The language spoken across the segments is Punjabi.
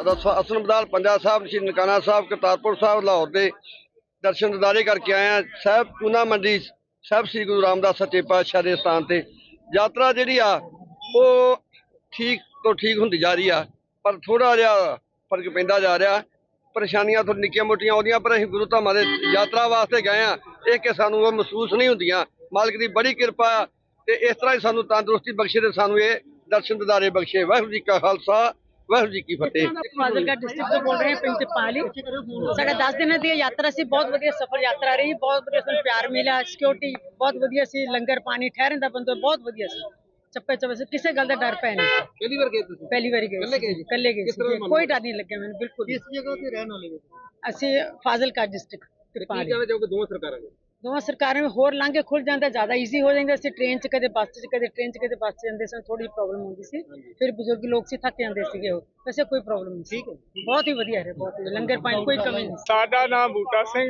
ਅਸਨ ਬਦਾਲ ਪੰਜਾ ਸਾਹਿਬ, ਸ਼੍ਰੀ ਨਨਕਾਣਾ ਸਾਹਿਬ, ਕਰਤਾਰਪੁਰ ਸਾਹਿਬ, ਲਾਹੌਰ ਦੇ ਦਰਸ਼ਨ ਦਿਦਾਰੇ ਕਰਕੇ ਆਏ ਆ ਸਾਹਿਬ ਚੂਨਾ ਮੰਡੀ, ਸਾਹਿਬ ਸ੍ਰੀ ਗੁਰੂ ਰਾਮਦਾਸ ਸੱਚੇ ਪਾਤਸ਼ਾਹ ਦੇ ਸਥਾਨ ਤੇ। ਯਾਤਰਾ ਜਿਹੜੀ ਆ, ਉਹ ਠੀਕ ਤੋਂ ਠੀਕ ਹੁੰਦੀ ਜਾ ਰਹੀ ਆ, ਪਰ ਥੋੜਾ ਜਿਹਾ ਫ਼ਰਕ ਪੈਂਦਾ ਜਾ ਰਿਹਾ। ਪਰੇਸ਼ਾਨੀਆਂ ਥੋੜੀ ਨਿੱਕੀਆਂ ਮੋਟੀਆਂ ਆਉਂਦੀਆਂ, ਪਰ ਅਸੀਂ ਗੁਰੂ ਧਾਮਾਂ ਦੇ ਯਾਤਰਾ ਵਾਸਤੇ ਗਏ ਆ ਇਹ ਕਿ ਸਾਨੂੰ ਉਹ ਮਹਿਸੂਸ ਨਹੀਂ ਹੁੰਦੀਆਂ। ਮਾਲਕ ਦੀ ਬੜੀ ਕਿਰਪਾ ਆ। ਤੇ ਇਸ ਤਰ੍ਹਾਂ ਹੀ ਸਾਨੂੰ ਤੰਦਰੁਸਤੀ ਬਖਸ਼ੇ ਤੇ ਸਾਨੂੰ ਇਹ ਦਰਸ਼ਨ ਦਿਦਾਰੇ ਬਖਸ਼ੇ। ਵਾਹਿਗੁਰੂ ਜੀ ਕਾ ਖਾਲਸਾ। ਵਾਹਿਗੁਰੂ ਜੀ ਕੀ ਫਤਿਹ। ਫਾਜ਼ਿਲਕਾ ਡਿਸਟ੍ਰਿਕਟ ਤੋਂ ਬੋਲ ਰਹੇ ਹਾਂ ਪਿੰਡ ਪਾਲੀ ਸਾਡਾ 10 ਦਿਨਾਂ ਦੀ ਯਾਤਰਾ ਸੀ ਬਹੁਤ ਵਧੀਆ ਸਫਰ ਯਾਤਰਾ ਰਹੀ ਬਹੁਤ ਵਧੀਆ ਸਾਨੂੰ ਪਿਆਰ ਮਿਲਿਆ ਸਿਕਿਉਰਿਟੀ ਬਹੁਤ ਵਧੀਆ ਸੀ ਲੰਗਰ ਪਾਣੀ ਠਹਿਰਨ ਦਾ ਬੰਦੋ ਬਹੁਤ ਵਧੀਆ ਸੀ। ਚੱਪੇ ਚੱਪੇ ਸੀ ਕਿਸੇ ਗੱਲ ਦਾ ਡਰ ਪੈ ਨਹੀਂ। ਪਹਿਲੀ ਵਾਰ ਗਏ ਤੁਸੀਂ? ਪਹਿਲੀ ਵਾਰੀ ਗਏ ਇਕੱਲੇ ਗਏ ਜੀ? ਇਕੱਲੇ ਗਏ ਕੋਈ ਡਰ ਨਹੀਂ ਲੱਗਿਆ ਮੈਨੂੰ ਬਿਲਕੁਲ। ਕਿਸ ਜਗ੍ਹਾ ਤੇ ਰਹਿਣ ਵਾਲੇ ਅਸੀਂ ਫਾਜ਼ਿਲਕਾ ਡਿਸਟ੍ਰਿਕਟ ਕੀ ਕਿਰਪਾਲੀ ਚਾਹੋਗੇ ਦੋਵਾਂ ਸਰਕਾਰਾਂ ਦੇ ਦੋਵਾਂ ਸਰਕਾਰਾਂ ਵਿੱਚ ਹੋਰ ਲਾਂਘੇ ਖੁੱਲ ਜਾਂਦਾ ਜ਼ਿਆਦਾ ਈਜ਼ੀ ਹੋ ਜਾਂਦਾ ਸੀ। ਟ੍ਰੇਨ 'ਚ ਕਦੇ ਬੱਸ 'ਚ ਕਦੇ ਟ੍ਰੇਨ 'ਚ ਕਦੇ ਬੱਸ 'ਚ ਜਾਂਦੇ ਸਨ ਥੋੜੀ ਪ੍ਰੋਬਲਮ ਹੁੰਦੀ ਸੀ। ਫਿਰ ਬਜ਼ੁਰਗ ਲੋਕ ਸੀ ਥੱਕ ਜਾਂਦੇ ਸੀਗੇ ਉਹ। ਵੈਸੇ ਕੋਈ ਪ੍ਰੋਬਲਮ ਨਹੀਂ ਠੀਕ ਹੈ ਬਹੁਤ ਹੀ ਵਧੀਆ ਰਿਹਾ ਬਹੁਤ ਹੀ ਲੰਗਰ ਪਾਣੀ ਕੋਈ ਕਮੀ ਨਹੀਂ ਸਾਡਾ ਨਾਮ ਬੂਟਾ ਸਿੰਘ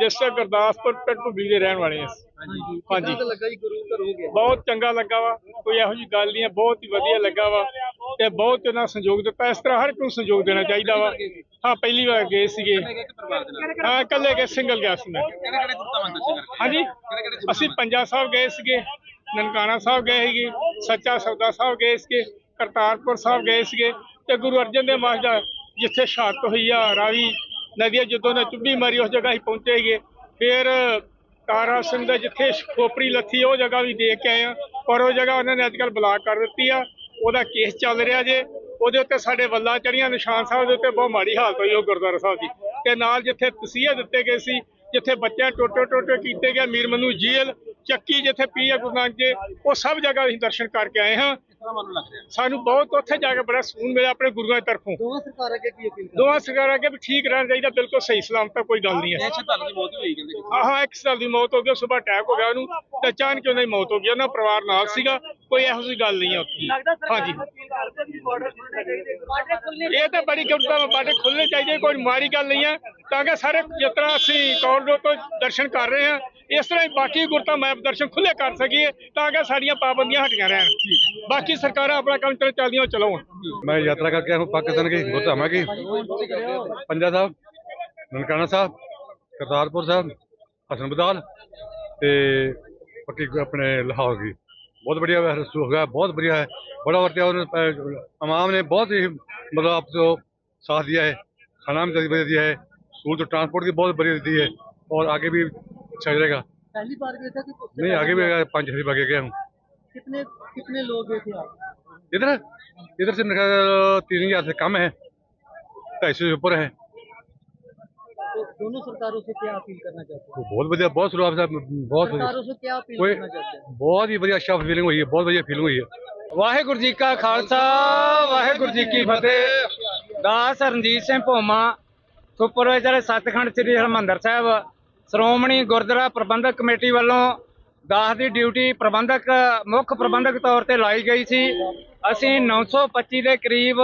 ਡਿਸਟ੍ਰਿਕਟ ਗੁਰਦਾਸਪੁਰ ਪਿੰਡ ਭੁੱਬੀ ਦੇ ਰਹਿਣ ਵਾਲੇ ਹਾਂ। ਹਾਂਜੀ। ਹਾਂਜੀ। ਤਾਂ ਲੱਗਾ ਜੀ ਗੁਰੂ ਘਰੋਂ ਬਹੁਤ ਚੰਗਾ ਲੱਗਾ ਵਾ। ਕੋਈ ਇਹੋ ਜੀ ਗੱਲ ਨਹੀਂ ਹੈ ਬਹੁਤ ਹੀ ਵਧੀਆ ਲੱਗਾ ਵਾ। ਤੇ ਬਹੁਤ ਇਹਨਾਂ ਸਹਿਯੋਗ ਦਿੱਤਾ। ਇਸ ਤਰ੍ਹਾਂ ਹਰ ਇੱਕ ਨੂੰ ਸਹਿਯੋਗ ਦੇਣਾ ਚਾਹੀਦਾ ਵਾ। ਹਾਂ, ਪਹਿਲੀ ਵਾਰ ਗਏ ਸੀਗੇ। ਹਾਂ, ਇਕੱਲੇ ਗਏ ਸਿੰਗਲ ਗਿਆ ਸੀ ਮੈਂ। ਹਾਂਜੀ? ਅਸੀਂ ਪੰਜਾ ਸਾਹਿਬ ਗਏ ਸੀਗੇ, ਨਨਕਾਣਾ ਸਾਹਿਬ ਗਏ ਸੀਗੇ, ਸੱਚਾ ਸੌਦਾ ਸਾਹਿਬ ਗਏ ਸੀਗੇ, ਕਰਤਾਰਪੁਰ ਸਾਹਿਬ ਗਏ ਸੀਗੇ ਤੇ ਗੁਰੂ ਅਰਜਨ ਦੇਵ ਮਹਾਰਾਜ ਜਿੱਥੇ ਸ਼ਹਾਦਤ ਹੋਈ ਆ, ਰਾਵੀ ਨਦੀਆਂ ਜਦੋਂ ਨੇ ਚੁੱਭੀ ਮਾਰੀ, ਉਸ ਜਗ੍ਹਾ ਹੀ ਪਹੁੰਚੇ ਸੀਗੇ। ਫਿਰ ਤਾਰਾ ਸਿੰਘ ਦਾ ਜਿੱਥੇ ਖੋਪਰੀ ਲੱਥੀ, ਉਹ ਜਗ੍ਹਾ ਵੀ ਦੇਖ ਕੇ ਆਏ ਆ। ਪਰ ਉਹ ਜਗ੍ਹਾ ਉਹਨਾਂ ਨੇ ਅੱਜਕੱਲ ਬਲਾਕ ਕਰ ਦਿੱਤੀ ਆ। ਉਹਦਾ ਕੇਸ ਚੱਲ ਰਿਹਾ ਜੇ ਉਹਦੇ ਉੱਤੇ ਸਾਡੇ ਵੱਲਾਂ ਚੜੀਆਂ ਨਿਸ਼ਾਨ ਸਾਹਿਬ ਦੇ ਉੱਤੇ ਬਹੁਤ ਮਾੜੀ ਹਾਲਤ ਹੋਈ ਉਹ ਗੁਰਦੁਆਰਾ ਸਾਹਿਬ ਦੀ। ਤੇ ਨਾਲ ਜਿੱਥੇ ਤਸੀਹੇ ਦਿੱਤੇ ਗਏ ਸੀ ਜਿੱਥੇ ਬੱਚੇ ਟੋਟੇ ਟੋਟੇ ਕੀਤੇ ਗਏ ਮੀਰ ਮਨੂ ਜੀਲ ਚੱਕੀ ਜਿੱਥੇ ਪੀਆ ਗੁਰੂ ਨਾਨਕ ਦੇ ਉਹ ਸਭ ਜਗ੍ਹਾ ਅਸੀਂ ਦਰਸ਼ਨ ਕਰਕੇ ਆਏ ਹਾਂ। ਸਾਨੂੰ ਬਹੁਤ ਉੱਥੇ ਜਾ ਕੇ ਬੜਾ ਸਕੂਨ ਮਿਲਿਆ ਆਪਣੇ ਗੁਰੂਆਂ ਦੀ ਤਰਫੋਂ। ਦੋਵਾਂ ਸਰਕਾਰਾਂ ਅੱਗੇ ਕੀ ਅਪੀਲ ਦੋਵਾਂ ਸਰਕਾਰਾਂ ਅੱਗੇ ਵੀ ਠੀਕ ਰਹਿਣਾ ਚਾਹੀਦਾ ਬਿਲਕੁਲ ਸਹੀ ਸਲਾਮਤ ਕੋਈ ਗੱਲ ਨਹੀਂ ਹੈ ਆਹਾਂ ਇੱਕ ਸਾਲ ਦੀ ਮੌਤ ਹੋ ਗਈ ਸਵੇਰ ਅਟੈਕ ਹੋ ਗਿਆ ਉਹਨੂੰ ਤੇ ਅਚਾਨਕ ਉਹਨਾਂ ਦੀ ਮੌਤ ਹੋ ਗਈ ਉਹਨਾਂ ਪਰਿਵਾਰ ਨਾਲ ਸੀਗਾ। ਕੋਈ ਇਹੋ ਜਿਹੀ ਗੱਲ ਨਹੀਂ ਹੈ ਉੱਥੇ ਹਾਂਜੀ ਬਾਰਡਰ ਖੁੱਲ੍ਹਣੇ ਇਹ ਤਾਂ ਬੜੀ ਕਿਰਪਾ ਵਾ ਬਾਟੇ ਖੁੱਲ੍ਹਣੇ ਚਾਹੀਦੇ ਕੋਈ ਮਾੜੀ ਗੱਲ ਨਹੀਂ ਹੈ ਤਾਂ ਕਿ ਸਾਰੇ ਜਿਸ ਤਰ੍ਹਾਂ ਅਸੀਂ ਕੌਰਡੋਰ ਤੋਂ ਦਰਸ਼ਨ ਕਰ ਰਹੇ ਹਾਂ ਇਸ ਤਰ੍ਹਾਂ ਹੀ ਬਾਕੀ ਗੁਰਤਾ ਮੈਪ ਦਰਸ਼ਨ ਖੁੱਲੇ ਕਰ ਸਕੀਏ ਤਾਂ ਕਿ ਸਾਡੀਆਂ ਪਾਬੰਦੀਆਂ ਹਟੀਆਂ ਰਹਿਣ ਬਾਕੀ ਸਰਕਾਰਾਂ ਆਪਣਾ ਕੰਮ ਚੱਲ ਚੱਲਦੀਆਂ ਉਹ ਚਲਾਉਣ मैं यात्रा करके आया हूँ पाकिस्तान की गुरधामा की पंजा साहब ननकाना साहब करतारपुर साहब हसन बदाल ਤੇ ਪੱਕੀ ਆਪਣੇ ਲਾਹੌਰ बहुत बढ़िया होगा बहुत बढ़िया है। बड़ा वर्तिया अमाम ने बहुत ही मतलब आपको तो साथ दिया है खाना भी बढ़िया दिया है स्कूल तो ट्रांसपोर्ट की बहुत बढ़िया दी है और आगे भी अच्छा रहेगा। पहली बार गए थे नहीं आगे भी पाँच छह बार गए हूँ कितने कितने लोग गए थे आप? इधर इधर से तीन हज़ार से कम है ढाई सौ से ऊपर है। दोनों सरकारों से क्या अपील करना चाहते तो बहुत बढ़िया बहुत शुरुआत से बहुत हैं बढ़िया सरकारों से क्या अपील कोई करना चाहते हैं बहुत ही बढ़िया अच्छा फीलिंग हुई है बहुत बढ़िया फीलिंग हुई है ਵਾਹਿਗੁਰੂ ਜੀ ਕਾ ਖਾਲਸਾ ਵਾਹਿਗੁਰੂ ਜੀ ਕੀ ਫਤਿਹ ਦਾਸ ਰਣਜੀਤ ਸਿੰਘ ਭੋਮਾ ਸੁਪਰਵਾਈਜ਼ਰ ਸੱਚਖੰਡ ਸ੍ਰੀ ਹਰਿਮੰਦਰ ਸਾਹਿਬ ਸ਼੍ਰੋਮਣੀ ਗੁਰਦੁਆਰਾ ਪ੍ਰਬੰਧਕ ਕਮੇਟੀ ਵੱਲੋਂ ਦਾਸ ਦੀ ਡਿਊਟੀ ਪ੍ਰਬੰਧਕ ਮੁੱਖ ਪ੍ਰਬੰਧਕ ਤੌਰ ਤੇ ਲਾਈ ਗਈ ਸੀ ਅਸੀਂ 925 ਦੇ ਕਰੀਬ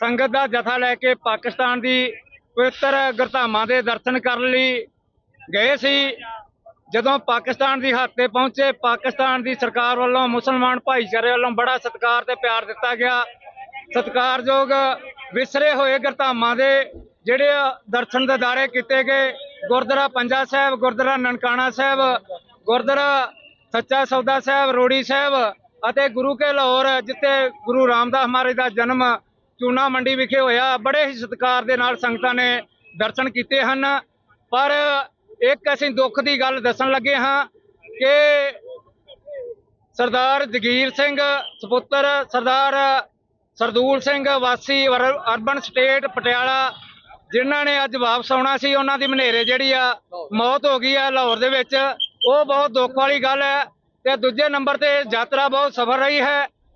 ਸੰਗਤ ਦਾ ਜਥਾ ਲੈ ਕੇ ਪਾਕਿਸਤਾਨ ਦੀ ਪਵਿੱਤਰ ਗੁਰਧਾਮਾਂ ਦੇ ਦਰਸ਼ਨ ਕਰਨ ਲਈ ਗਏ ਸੀ। ਜਦੋਂ ਪਾਕਿਸਤਾਨ ਦੀ ਹੱਦ ਤੇ ਪਹੁੰਚੇ, ਪਾਕਿਸਤਾਨ ਦੀ ਸਰਕਾਰ ਵੱਲੋਂ ਮੁਸਲਮਾਨ ਭਾਈਚਾਰੇ ਵੱਲੋਂ ਬੜਾ ਸਤਿਕਾਰ ਤੇ ਪਿਆਰ ਦਿੱਤਾ ਗਿਆ। ਸਤਿਕਾਰਯੋਗ ਵਿਸਰੇ ਹੋਏ ਗੁਰਧਾਮਾਂ ਦੇ ਜਿਹੜੇ ਦਰਸ਼ਨ ਦਿਦਾਰੇ ਕੀਤੇ ਗਏ। ਗੁਰਦੁਆਰਾ ਪੰਜਾ ਸਾਹਿਬ, ਗੁਰਦੁਆਰਾ ਨਨਕਾਣਾ ਸਾਹਿਬ, ਗੁਰਦੁਆਰਾ ਸੱਚਾ ਸੌਦਾ ਸਾਹਿਬ, ਰੋੜੀ ਸਾਹਿਬ ਅਤੇ ਗੁਰੂ ਕੇ ਲਾਹੌਰ, ਜਿੱਥੇ ਗੁਰੂ ਰਾਮਦਾਸ ਮਹਾਰਾਜ ਦਾ ਜਨਮ ਚੂਨਾ ਮੰਡੀ ਵਿਖੇ ਹੋਇਆ, ਬੜੇ ਹੀ ਸਤਿਕਾਰ ਦੇ ਨਾਲ ਸੰਗਤਾਂ ਨੇ ਦਰਸ਼ਨ ਕੀਤੇ ਹਨ। ਪਰ ਇੱਕ ਅਸੀਂ ਦੁੱਖ ਦੀ ਗੱਲ ਦੱਸਣ ਲੱਗੇ ਹਾਂ ਕਿ ਸਰਦਾਰ ਜਗੀਰ ਸਿੰਘ ਸੁਪੁੱਤਰ, ਸਰਦਾਰ ਸਰਦੂਲ ਸਿੰਘ ਵਾਸੀ ਅਰ- ਅਰਬਨ ਸਟੇਟ ਪਟਿਆਲਾ, ਜਿਨ੍ਹਾਂ ਨੇ ਅੱਜ ਵਾਪਸ ਆਉਣਾ ਸੀ, ਉਹਨਾਂ ਦੀ ਮਨੇਰੇ ਜਿਹੜੀ ਆ ਮੌਤ ਹੋ ਗਈ ਆ ਲਾਹੌਰ ਦੇ ਵਿੱਚ। ਉਹ ਬਹੁਤ ਦੁੱਖ ਵਾਲੀ ਗੱਲ ਹੈ ਤੇ ਦੂਜੇ ਨੰਬਰ ਤੇ ਯਾਤਰਾ ਬਹੁਤ ਸਫਲ ਰਹੀ ਹੈ।